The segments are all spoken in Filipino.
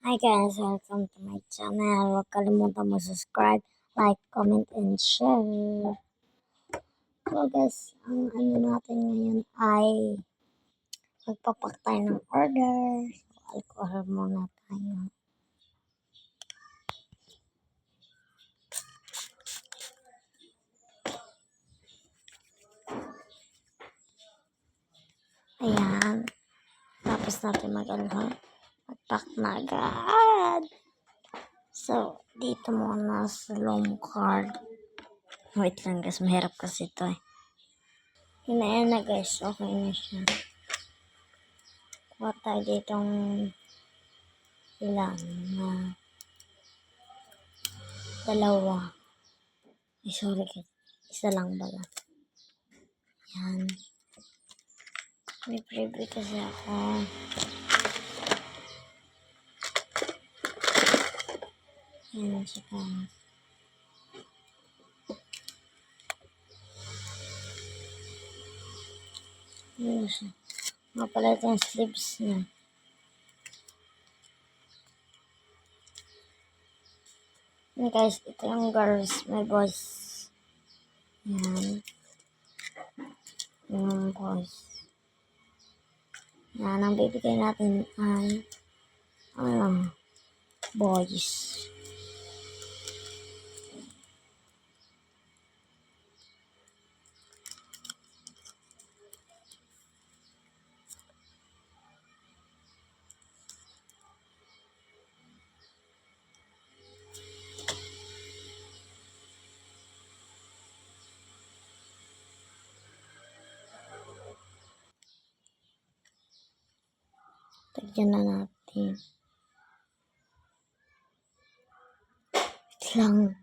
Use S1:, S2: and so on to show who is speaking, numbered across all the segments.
S1: Hi guys, welcome to my channel. Huwag kalimutan mag-subscribe, like, comment, and share. So guys, ang ano natin ngayon ay magpapak tayo ng order. So, alcohol muna tayo. Ayan. Tapos natin mag-alcohol. Mag-pack na agad. So, dito muna sa loan card. Wait lang guys, mahirap kasi ito eh. Hinaan na guys, okay na siya. Kuha tayo ditong ilan na dalawa. Eh, sorry guys. Isa lang pala. Yan. May preview kasi ako. Yan, saka. Ano siya? Mga pala itong sleeves niya. Yan guys, ito yung girls, may boys. Yan. Yung boys. Yan, ang bibigay natin ay ano, boys. Tagyan na natin. Wait lang.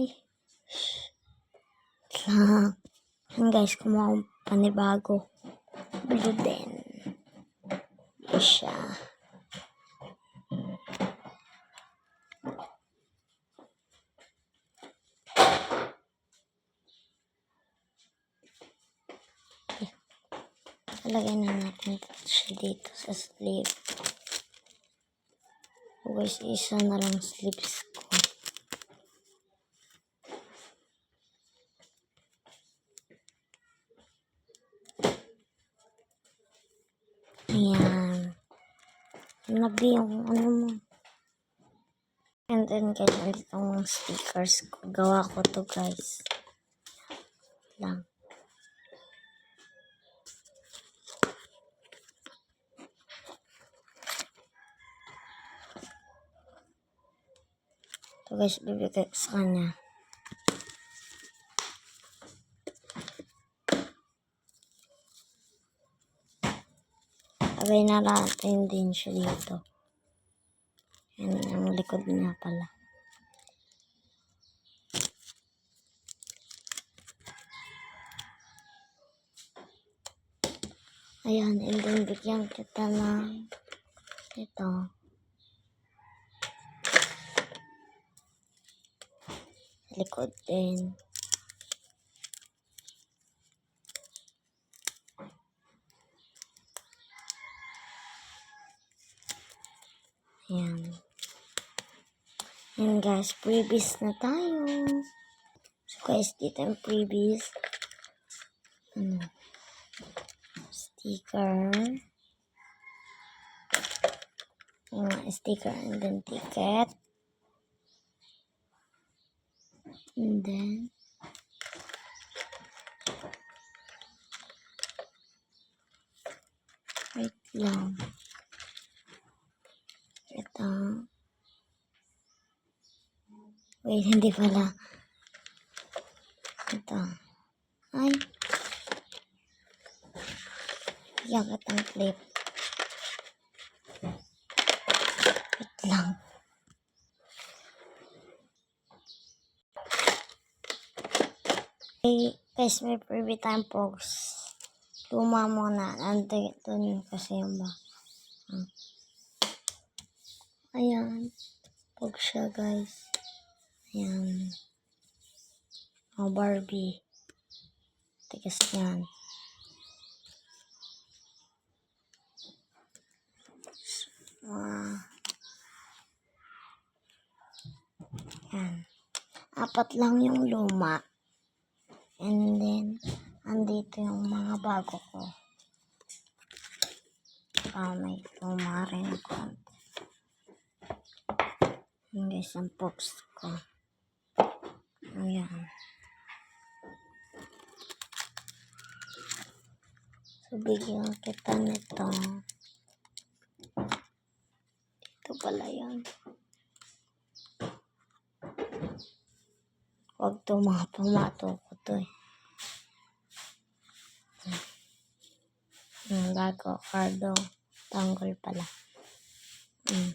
S1: Ay. Wait lang. Yan guys, kumuha akong panibago. Blue din. Blue siya. Lagay na natin siya dito sa sleeve. Guys, isa na lang sleeves ko. Ayan. Nabi yung ano mo. And then guys, andito ang stickers ko. Gawa ko to guys. Lang. Ito guys, bibigay sa kanya. Sabay na natin din siya dito. Yan ang likod niya pala. Ayan, and then bigyan kita ng ito. Likod din. Ayan. Ayan guys, freebies na tayo. So guys, dito yung freebies. Ano? Sticker. Yung sticker and then ticket. And then, wait lang. Ito. Wait, hindi pala. Ito. Ay. Yagat ang clip. Wait lang. Hey, guys, may preview time post. Luma muna. Nandito dun kasi yung ba. Hmm. Ayan. Pog siya, guys. Ayan. Oh, Barbie. Tigas yan. Wow. Yan. Apat lang yung luma. And then, andito yung mga bago ko. Ah, may luma rin na konti. Yung guys, ang ko. Ayan. So, bigyan kita nito. Ito pala yan. Huwag to mga pamato ko to eh. Hmm, bago. Cardo. Tanggol pala. Hmm.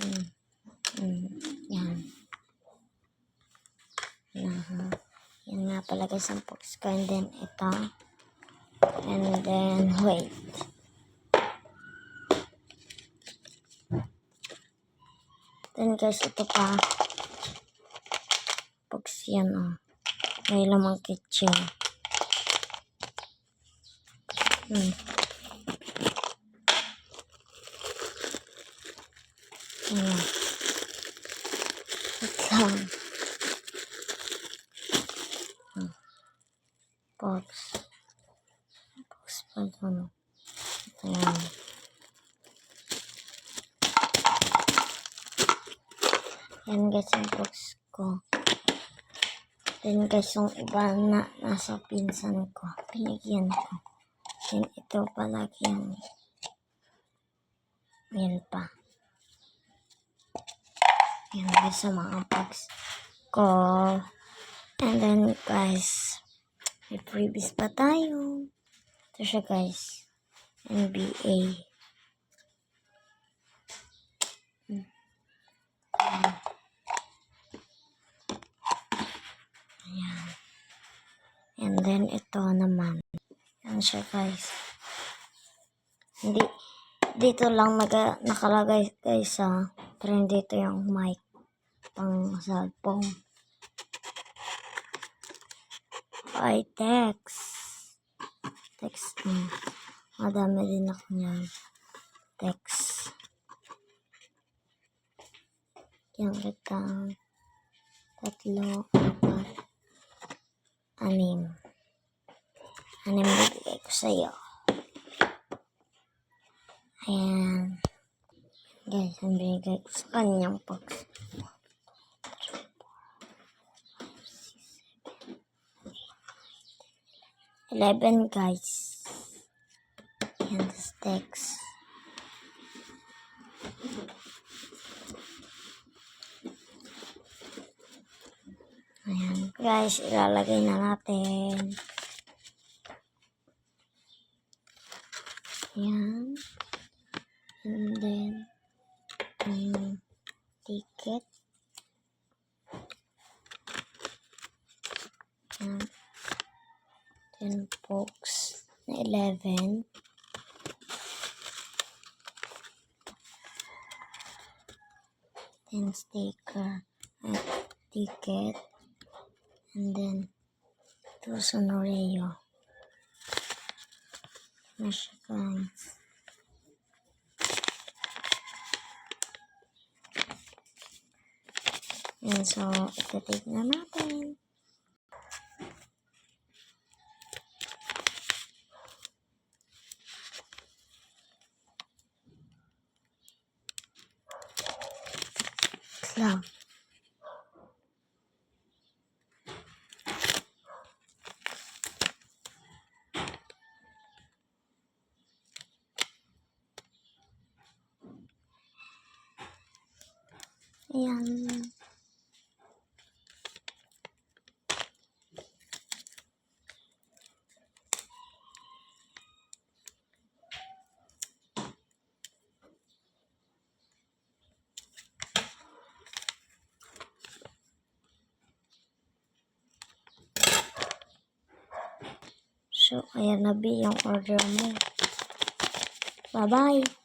S1: Hmm. Hmm. Yan. Yan. Yan nga pala guys ang box ko. And then ito. And then, wait. Then guys, ito pa. Box yan oh. May lamang kitchen. Hmm. Ayan. Wait lang. Hmm. Box. Box pa doon. Ayan. Yan guys yung box ko. Then guys yung iba na nasa pinsan ko. Pinigyan ko. Then ito palagi yung yan pa. Yan guys sa mga box ko. And then guys, may freebies pa tayo. Ito siya guys. NBA. Hmm. Ayan. And then ito naman. Yan siya guys. Hindi, dito lang naga, nakalagay guys sa pero dito yung mic pang cellphone. Ay, text. Text mo. Madami din ako niyan. Text. Yan kita. Tatlo, apat, anim. Anim bibigay ko sa'yo. Ayan. Guys, ang binigay ko sa kanyang box. Eleven, guys. Ayan, the sticks. Ayan, guys, ilalagay na natin. Ayan. And then, yung ticket. Ayan. Then, na 11. Then, sticker at ticket. And then, ito sonoreo. Yan, so, ito-take na natin. Ayan. So, ayan na B yung order mo. Bye-bye.